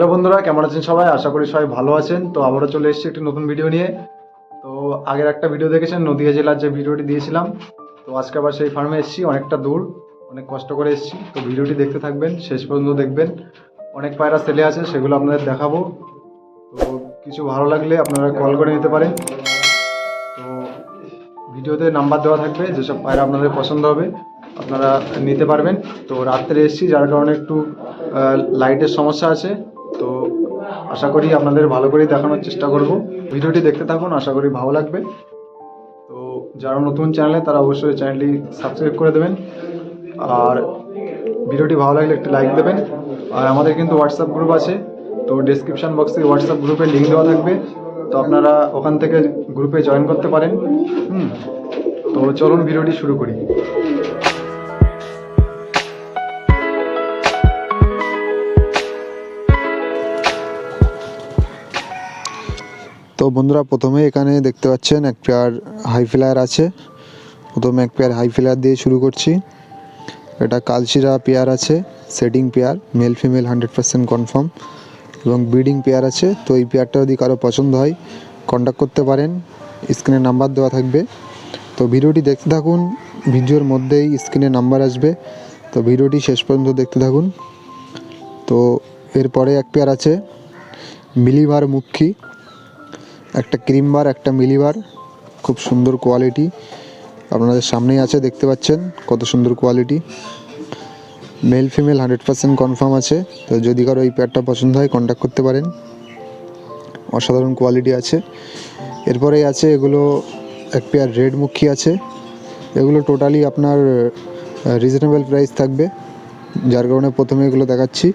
Hello বন্ধুরা, কেমন আছেন সবাই? আশা করি সবাই ভালো আছেন। তো আবারও চলে এসেছি একটি নতুন ভিডিও নিয়ে। তো আগের একটা ভিডিও দেখেছেন, নদীয়া জেলার যে ভিডিওটি দিয়েছিলাম। তো আজকে আবার সেই ফার্মে এসেছি, অনেকটা দূর। অনেক কষ্ট করে এসেছি। তো ভিডিওটি দেখতে থাকবেন, শেষ পর্যন্ত দেখবেন। অনেক পায়রা সেলে আছে, সেগুলো আপনাদের দেখাবো। তো কিছু ভালো লাগলে আপনারা কল করে নিতে পারেন। তো ভিডিওতে নাম্বার দেওয়া থাকবে, যেসব পায়রা আপনাদের পছন্দ হবে, আপনারা নিতে পারবেন। তো রাত্রে এসেছি, যার কারণে একটু লাইটের সমস্যা আছে। তো আশা করি আপনাদের ভালো করেই দেখানোর চেষ্টা করব। ভিডিওটি দেখতে থাকুন, আশা করি ভালো লাগবে। তো যারা নতুন চ্যানেলে, তারা অবশ্যই চ্যানেলটি সাবস্ক্রাইব করে দেবেন। আর ভিডিওটি ভালো লাগলে একটি লাইক দেবেন। আর আমাদের কিন্তু হোয়াটসঅ্যাপ গ্রুপ আছে, তো ডেসক্রিপশন বক্সে হোয়াটসঅ্যাপ গ্রুপের লিঙ্ক দেওয়া থাকবে। তো আপনারা ওখান থেকে গ্রুপে জয়েন করতে পারেন। হুম, তো চলুন ভিডিওটি শুরু করি। তো বন্ধুরা প্রথমে এখানে দেখতে পাচ্ছেন এক পেয়ার হাই ফ্লায়ার আছে। প্রথমে এক পেয়ার হাই ফ্লায়ার দিয়ে শুরু করছি। এটা কালচিরা পেয়ার আছে setting pair male female hundred percent confirm এবং ব্রিডিং পেয়ার আছে। তো এই পেয়ারটা যদি কারও পছন্দ হয় কন্ট্যাক্ট করতে পারেন। স্ক্রিনে নাম্বার দেওয়া থাকবে। তো ভিডিওটি দেখতে থাকুন, ভিডিওর মধ্যেই স্ক্রিনে নাম্বার আসবে। তো ভিডিওটি শেষ পর্যন্ত দেখতে থাকুন। তো এরপরে এক পেয়ার আছে, মিলিভার মুখী একটা ক্রিম বার, একটা মিলিবার খুব সুন্দর কোয়ালিটি। আপনাদের সামনেই আছে, দেখতে পাচ্ছেন কত সুন্দর quality. Male, female hundred percent confirm আছে, তো যদি কারও এই প্যাডটা পছন্দ হয় কন্ট্যাক্ট করতে পারেন। অসাধারণ কোয়ালিটি আছে। এরপরেই আছে এগুলো, এক পেয়ার রেড মুখী আছে। এগুলো টোটালি আপনার রিজনেবল প্রাইস থাকবে। যার কারণে প্রথমে এগুলো দেখাচ্ছি।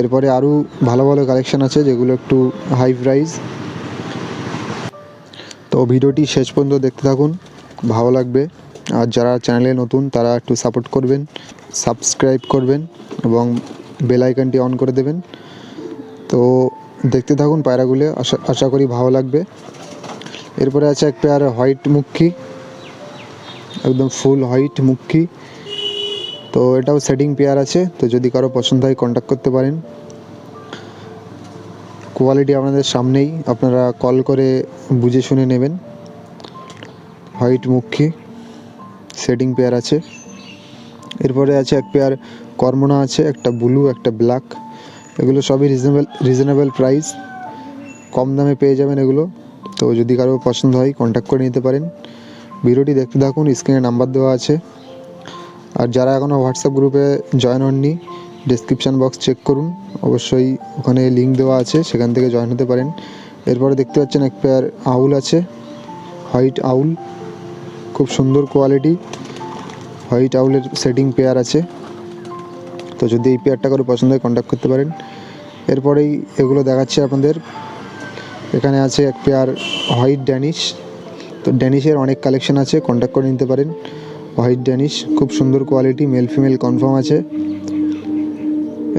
এরপরে আরও ভালো ভালো কালেকশান আছে, যেগুলো একটু হাই প্রাইস তো ভিডিওটি শেষ পর্যন্ত দেখতে থাকুন, ভালো লাগবে। আর যারা চ্যানেলে নতুন, তারা একটু সাপোর্ট করবেন সাবস্ক্রাইব করবেন এবং বেল আইকনটি অন করে দেবেন। তো দেখতে থাকুন পায়রাগুলো, আশা আশা করি ভালো লাগবে। এরপরে আছে এক পেয়ার হোয়াইট মুখী একদম ফুল হোয়াইট মুখী তো এটাও সেটিং পেয়ার আছে, তো যদি কারও পছন্দ হয় কন্ট্যাক্ট করতে পারেন। কোয়ালিটি আপনাদের সামনেই। আপনারা কল করে বুঝে শুনে নেবেন। হোয়াইট মুখী সেটিং পেয়ার আছে। এরপরে আছে এক পেয়ার কর্মনা আছে, একটা ব্লু একটা ব্ল্যাক এগুলো সবই রিজনেবল রিজনেবল প্রাইস কম দামে পেয়ে যাবেন এগুলো। তো যদি কারও পছন্দ হয় কন্ট্যাক্ট করে নিতে পারেন। ভিডিওটি দেখতে থাকুন স্ক্রিনে নাম্বার দেওয়া আছে। আর যারা এখনও হোয়াটসঅ্যাপ গ্রুপে জয়েন হননি ডিসক্রিপশান বক্স চেক করুন। অবশ্যই ওখানে লিঙ্ক দেওয়া আছে, সেখান থেকে জয়েন হতে পারেন। এরপরে দেখতে পাচ্ছেন এক পেয়ার আউল আছে হোয়াইট আউল। খুব সুন্দর কোয়ালিটি হোয়াইট আউলের সেটিং পেয়ার আছে। তো যদি এই পেয়ারটা করে পছন্দ হয় কন্ট্যাক্ট করতে পারেন। এরপরেই এগুলো দেখাচ্ছি আপনাদের। এখানে আছে এক পেয়ার হোয়াইট ড্যানিশ তো ড্যানিশের অনেক কালেকশন আছে কন্ট্যাক্ট করে নিতে পারেন। হোয়াইট ড্যানিশ খুব সুন্দর কোয়ালিটি মেল ফিমেল কনফার্ম আছে।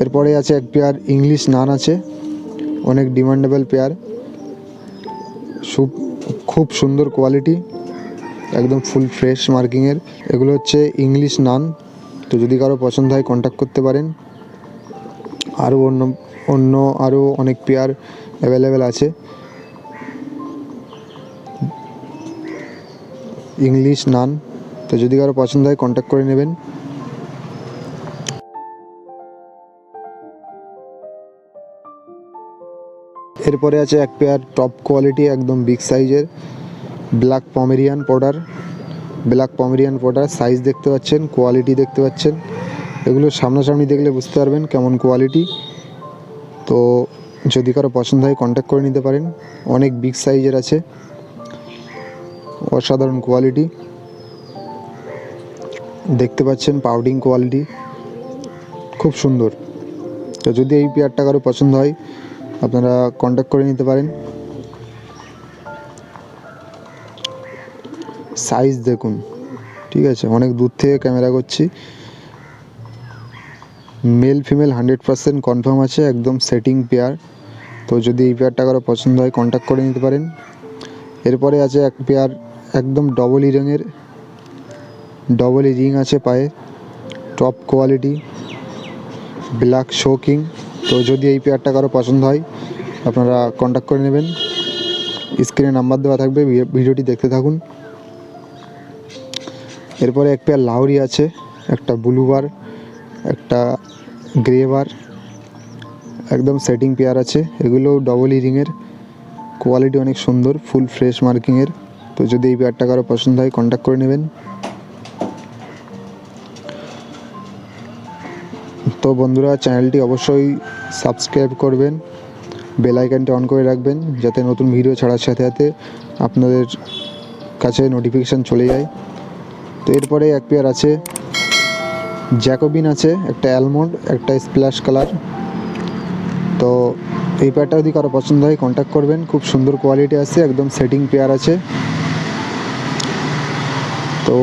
এরপরে আছে এক পেয়ার ইংলিশ নান আছে। অনেক ডিমান্ডেবল পেয়ার খুব সুন্দর কোয়ালিটি একদম ফুল ফ্রেশ মার্কিংয়ের এগুলো হচ্ছে ইংলিশ নান। তো যদি কারও পছন্দ হয় কন্ট্যাক্ট করতে পারেন। আরও অন্য অন্য আরও অনেক পেয়ার অ্যাভেলেবেল আছে। English nun. তো যদি কারও পছন্দ হয় কন্ট্যাক্ট করে নেবেন। এরপরে আছে এক পেয়ার টপ কোয়ালিটি একদম বিগ সাইজের black pomeranian pouter black pomeranian pouter size দেখতে পাচ্ছেন কোয়ালিটি দেখতে পাচ্ছেন। এগুলো সামনাসামনি দেখলে বুঝতে পারবেন কেমন কোয়ালিটি তো যদি কারও পছন্দ হয় কন্ট্যাক্ট করে নিতে পারেন। অনেক বিগ সাইজের আছে। অসাধারণ কোয়ালিটি দেখতে পাচ্ছেন পাউডিং কোয়ালিটি খুব সুন্দর। তো যদি এই পেয়ারটা কারও পছন্দ হয় আপনারা কন্ট্যাক্ট করে নিতে পারেন। সাইজ দেখুন, ঠিক আছে? অনেক দূর থেকে ক্যামেরা করছি। Male female hundred percent confirm আছে, একদম সেটিং পেয়ার তো যদি এই পেয়ারটা কারও পছন্দ হয় কন্ট্যাক্ট করে নিতে পারেন। এরপরে আছে এক পেয়ার একদম ডবল ই রঙের ডবল রিং আছে পায়ে টপ কোয়ালিটি ব্ল্যাক শোকিং তো যদি এই পেয়ারটা কারও পছন্দ হয়, আপনারা কন্ট্যাক্ট করে নেবেন। স্ক্রিনে নাম্বার দেওয়া থাকবে ভিডিওটি দেখতে থাকুন। এরপরে এক পেয়ার লাউরি আছে, একটা ব্লু বার একটা গ্রে বার একদম সেটিং পেয়ার আছে। এগুলো ডবল ইরিংয়ের কোয়ালিটি অনেক সুন্দর ফুল ফ্রেশ মার্কিংয়ের তো যদি এই পেয়ারটা কারও পছন্দ হয় কন্ট্যাক্ট করে নেবেন। তো বন্ধুরা, চ্যানেলটি অবশ্যই সাবস্ক্রাইব করবেন, বেল আইকনটি অন করে রাখবেন, যাতে নতুন ভিডিও ছাড়ার সাথে সাথে আপনাদের কাছে নোটিফিকেশান চলে যায়। তো এরপরে এক পেয়ার আছে জ্যাকোবিন আছে, একটা অ্যালমন্ড একটা স্প্ল্যাশ কালার তো এই পেয়ারটা যদি কারও পছন্দ হয় কন্ট্যাক্ট করবেন, খুব সুন্দর কোয়ালিটি আছে, একদম সেটিং পেয়ার আছে। তো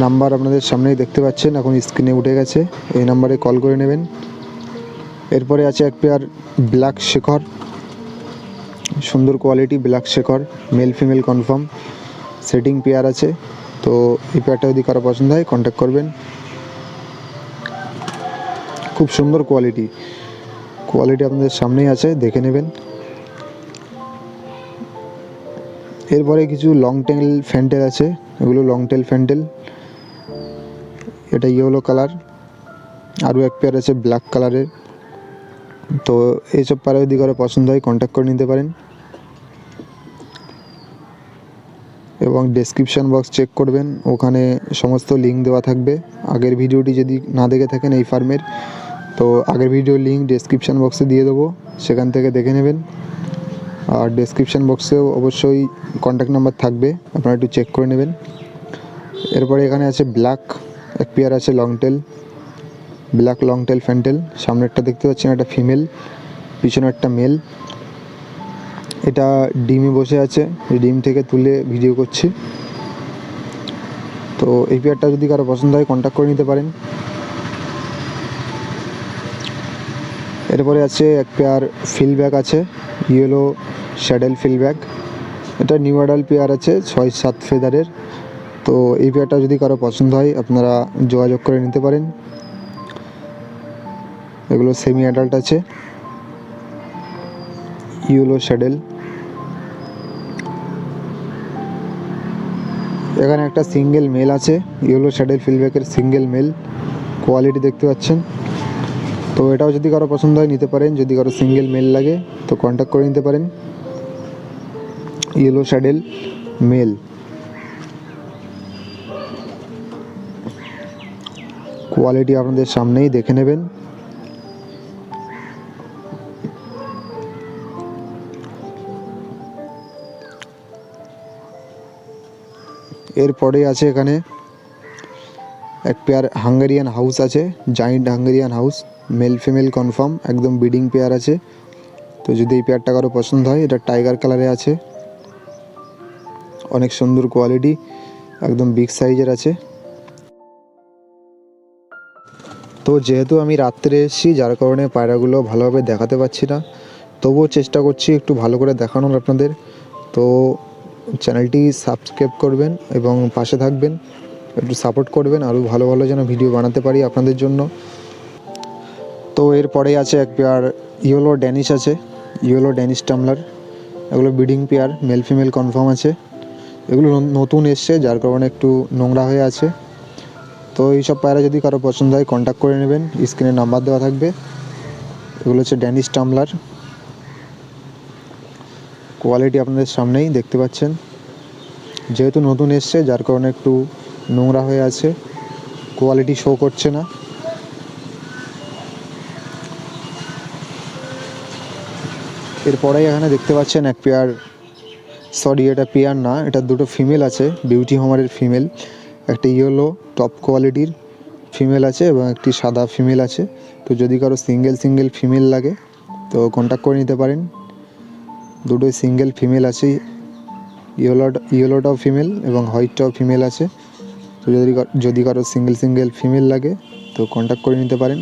নাম্বার আপনাদের সামনেই দেখতে পাচ্ছেন, এখন স্ক্রিনে উঠে গেছে, এই নাম্বারে কল করে নেবেন। এরপরে আছে এক পেয়ার ব্ল্যাক শেখর, সুন্দর quality black Shekhar, male female confirm, setting pair আছে, তো এই পেয়ারটা যদি কারও পছন্দ হয় কন্ট্যাক্ট করবেন। খুব সুন্দর কোয়ালিটি কোয়ালিটি আপনাদের সামনেই আছে, দেখে নেবেন। এরপরে কিছু লং টেল ফ্যান্টেল আছে, এগুলো লং টেল ফ্যান্টেল এটা ইয়েলো কালার আরও এক পেয়ার আছে ব্ল্যাক কালারের তো এইসব পারে যদি কারও পছন্দ হয় কন্ট্যাক্ট করে নিতে পারেন। এবং ডেসক্রিপশান বক্স চেক করবেন, ওখানে সমস্ত লিঙ্ক দেওয়া থাকবে। আগের ভিডিওটি যদি না দেখে থাকেন এই ফার্মের তো আগের ভিডিওর লিঙ্ক ডেসক্রিপশান বক্সে দিয়ে দেবো, সেখান থেকে দেখে নেবেন। আর ডেসক্রিপশান বক্সেও অবশ্যই কন্ট্যাক্ট নাম্বার থাকবে, আপনারা একটু চেক করে নেবেন। এরপরে এখানে আছে ব্ল্যাক এক পেয়ার আছে long tail black long tail fantail সামনেরটা দেখতে পাচ্ছেন একটা ফিমেল পিছনে একটা মেল এটা ডিমে বসে আছে ডিম থেকে তুলে ভিডিও করছি। তো এই পেয়ারটা যদি কারও পছন্দ হয় কন্ট্যাক্ট করে নিতে পারেন। এরপরে আছে এক পেয়ার ফিলব্যাক আছে ইয়েলো শ্যাডেল ফিলব্যাক এটা নিউ অ্যাডাল পেয়ার আছে, ছয় সাত ফেদারের তো এই পেয়ারটা যদি কারও পছন্দ হয়, আপনারা যোগাযোগ করে নিতে পারেন। এগুলো সেমি অ্যাডাল্ট আছে। ইউলো শ্যাডেল এখানে একটা সিঙ্গেল মেল আছে। ইয়েলো শ্যাডেল ফিলব্যাকের সিঙ্গেল মেল কোয়ালিটি দেখতে পাচ্ছেন। তো এটাও যদি কারও পছন্দ হয়, নিতে পারেন। যদি কারও সিঙ্গেল মেল লাগে, তো কন্ট্যাক্ট করে নিতে পারেন। ইয়েলো শ্যাডেল মেল কোয়ালিটি আপনাদের সামনেই দেখে নেবেন। এরপরে আছে এখানে এক পেয়ার হাঙ্গেরিয়ান হাউস আছে giant Hungarian house male female confirm একদম বিডিং পেয়ার আছে। তো যদি এই পেয়ারটা কারও পছন্দ হয়, এটা টাইগার কালারে আছে। অনেক সুন্দর কোয়ালিটি একদম বিগ সাইজের আছে। যেহেতু আমি রাত্রে এসেছি, যার কারণে পায়রাগুলো ভালোভাবে দেখাতে পারছি না। তবুও চেষ্টা করছি একটু ভালো করে দেখানোর আপনাদের। তো চ্যানেলটি সাবস্ক্রাইব করবেন এবং পাশে থাকবেন, একটু সাপোর্ট করবেন, আরও ভালো ভালো যেন ভিডিও বানাতে পারি আপনাদের জন্য। তো এরপরেই আছে এক পেয়ার ইয়েলো ড্যানিশ আছে, ইয়েলো ড্যানিশ টামলার। এগুলো breeding pair, male female confirm আছে। এগুলো নতুন এসছে, যার কারণে একটু নোংরা হয়ে আছে। তো এইসব পায়রা যদি কারও পছন্দ হয় কন্ট্যাক্ট করে নেবেন। স্ক্রিনে নাম্বার দেওয়া থাকবে। এগুলো হচ্ছে ড্যানিশ টামলার কোয়ালিটি আপনাদের সামনেই দেখতে পাচ্ছেন। যেহেতু নতুন এসছে, যার কারণে একটু নোংরা হয়ে আছে। কোয়ালিটি শো করছে না। এরপরে এখানে দেখতে পাচ্ছেন এক পেয়ার সরি এটা পেয়ার না, এটা দুটো ফিমেল আছে বিউটি হোমারের ফিমেল একটা ইয়েলো টপ কোয়ালিটির ফিমেল আছে এবং একটি সাদা ফিমেল আছে। তো যদি কারও সিঙ্গেল সিঙ্গেল ফিমেল লাগে, তো কন্ট্যাক্ট করে নিতে পারেন। দুটোই সিঙ্গেল ফিমেল আছে ইয়েলো ইয়েলোটাও ফিমেল এবং হোয়াইটটাও ফিমেল আছে। তো যদি যদি কারও সিঙ্গেল সিঙ্গেল ফিমেল লাগে, তো কন্ট্যাক্ট করে নিতে পারেন।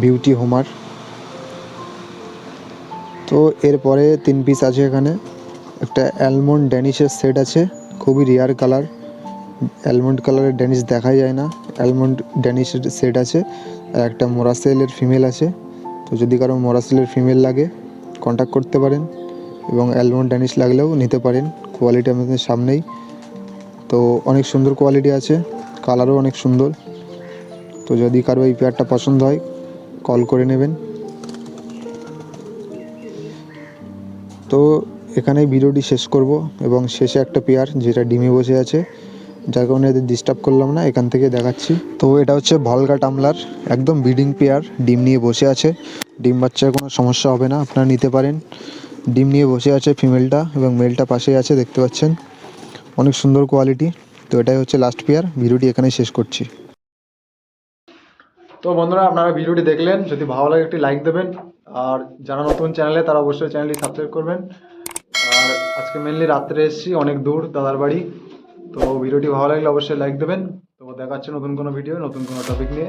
বিউটি হোমার তো এরপরে তিন পিস আছে এখানে। একটা অ্যালমন্ড ড্যানিশের সেট আছে, খুবই রেয়ার কালার অ্যালমন্ড কালারের ড্যানিশ দেখা যায় না। অ্যালমন্ড ড্যানিশের সেট আছে, আর একটা মোরাসেলের ফিমেল আছে। তো যদি কারও মোরাসেলের ফিমেল লাগে কন্ট্যাক্ট করতে পারেন এবং অ্যালমন্ড ড্যানিশ লাগলেও নিতে পারেন। কোয়ালিটি আমাদের সামনেই। তো অনেক সুন্দর কোয়ালিটি আছে কালারও অনেক সুন্দর। তো যদি কারও এই পেয়ারটা পছন্দ হয় কল করে নেবেন। তো এখানেই ভিডিওটি শেষ করব এবং শেষে একটা পেয়ার যেটা ডিমে বসে আছে, যার কারণে এদের ডিস্টার্ব করলাম না, এখান থেকে দেখাচ্ছি। তো এটা হচ্ছে ভলগা টামলার একদম ব্রিডিং পেয়ার, ডিম নিয়ে বসে আছে। ডিম বাচ্চার কোনো সমস্যা হবে না, আপনারা নিতে পারেন। ডিম নিয়ে বসে আছে ফিমেলটা এবং মেলটা পাশেই আছে, দেখতে পাচ্ছেন। অনেক সুন্দর কোয়ালিটি তো এটাই হচ্ছে লাস্ট পেয়ার, ভিডিওটি এখানেই শেষ করছি। তো বন্ধুরা, আপনারা ভিডিওটি দেখলেন। যদি ভালো লাগে একটি লাইক দেবেন। আর যারা নতুন চ্যানেলে, তারা অবশ্যই চ্যানেলটি সাবস্ক্রাইব করবেন। আর আজকে মেনলি রাত্রে এসেছি, অনেক দূর, দাদার বাড়ি। তো ভিডিওটি ভালো লাগলে অবশ্যই লাইক দেবেন। তো দেখা হচ্ছে নতুন কোনো ভিডিও নতুন কোনো টপিক নিয়ে।